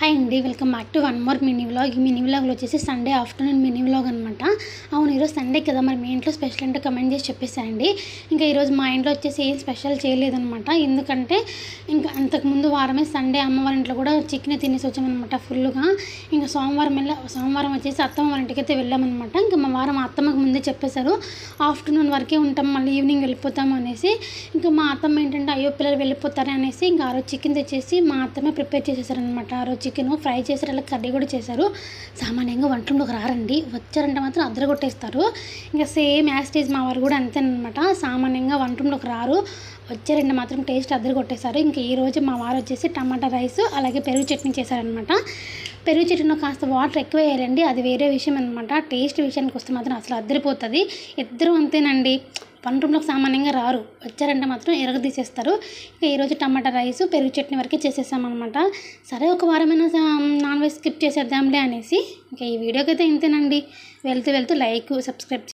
Hi అండి welcome back to one more mini vlog. ఈ mini వ్లాగ్లో వచ్చేసి సండే ఆఫ్టర్నూన్ మినీ వ్లాగ్ అనమాట అవును ఈరోజు సండే కదా మరి మీ ఇంట్లో స్పెషల్ అంటే కమెంట్ చేసి చెప్పేసాయండి. ఇంకా ఈరోజు మా ఇంట్లో వచ్చేసి ఏం స్పెషల్ చేయలేదనమాట ఎందుకంటే ఇంకా అంతకుముందు వారమే సండే అమ్మవారి ఇంట్లో కూడా చికెన్ తినేసి వచ్చామన్నమాట ఫుల్గా ఇంకా సోమవారం వెళ్ళ సోమవారం వచ్చేసి అత్తమ్మ వారి ఇంటికి అయితే వెళ్ళామన్నమాట. ఇంకా మా వారం అత్తమ్మకు ముందే చెప్పేశారు ఆఫ్టర్నూన్ వరకే ఉంటాం మళ్ళీ ఈవినింగ్ వెళ్ళిపోతాం అనేసి. ఇంకా మా అత్తమ్మ ఏంటంటే అయ్యో పిల్లలు వెళ్ళిపోతారనేసి ఇంకా ఆ రోజు చికెన్ తెచ్చేసి మా అత్తమ్మ ప్రిపేర్ చేసేసారనమాట ఆ రోజు చికెన్ ఫ్రై చేసారు అలా కర్రీ కూడా చేశారు. సామాన్యంగా వంటలోకి రారండి. వచ్చారంటే మాత్రం అద్దరు కొట్టేస్తారు ఇంకా సేమ్ యాస్టేజ్ మా వారు కూడా అంతేనమాట సామాన్యంగా వంటలోకి రారు. వచ్చారంటే మాత్రం టేస్ట్ అద్దరు కొట్టేశారు ఇంకా ఈ రోజు మా వారు వచ్చేసి టమాటా రైస్ అలాగే పెరుగు చట్నీ చేశారనమాట పెరుగు చట్నీలో కాస్త వాటర్ ఎక్కువ వేయాలండి. అది వేరే విషయం అనమాట టేస్ట్ విషయానికి వస్తే మాత్రం అసలు అద్దరిపోతుంది. ఇద్దరు అంతేనండి. వన్ రూమ్లోకి సామాన్యంగా రారు. వచ్చారంటే మాత్రం ఎరగ తీసేస్తారు. ఇక ఈరోజు టమాటా రైస్ పెరుగు చట్నీ వరకే చేసేసామన్నమాట సరే ఒక వారమైనా నాన్ వెజ్ స్కిప్ చేసేద్దాంలే అనేసి ఇంకా ఈ వీడియోకి అయితే ఇంతేనండి. వెళ్తూ వెళ్తూ లైక్ సబ్స్క్రైబ్